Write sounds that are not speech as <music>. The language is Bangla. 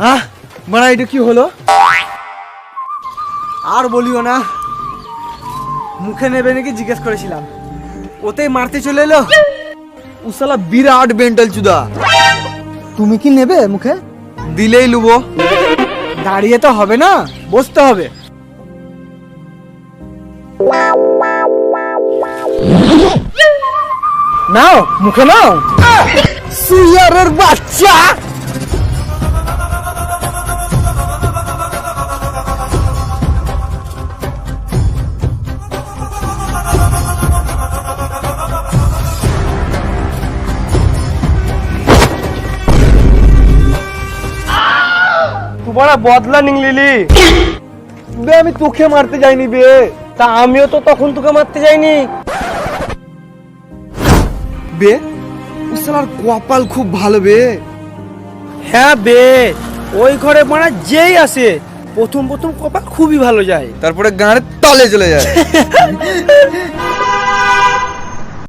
হ্যাঁ? মানে এটা কি হলো? আর বলিও না। মুখে নেবে নাকি জিজ্ঞেস করেছিলাম। ওতেই মারতে চলে এলো। উসালা বিরাট বেন্টাল চুদা। তুমি কি নেবে মুখে? দিলেই লুবো। দাঁড়িয়ে তো হবে না, বসতে হবে। নাও, মুখে নাও। সুয়ারের বাচ্চা। বড় বদলা নিংলিলি বে আমি তোকে মারতে যাইনি বে। তা আমিও তো তখন তোকে মারতে যাইনি। বে উসালার কপাল খুব ভালো বে। হ্যাঁ বে ওই ঘরে মারা যেই আসে প্রথম প্রথম কপাল খুবই ভালো যায়। তারপরে গাঁড়ের তলে চলে যায়। <laughs>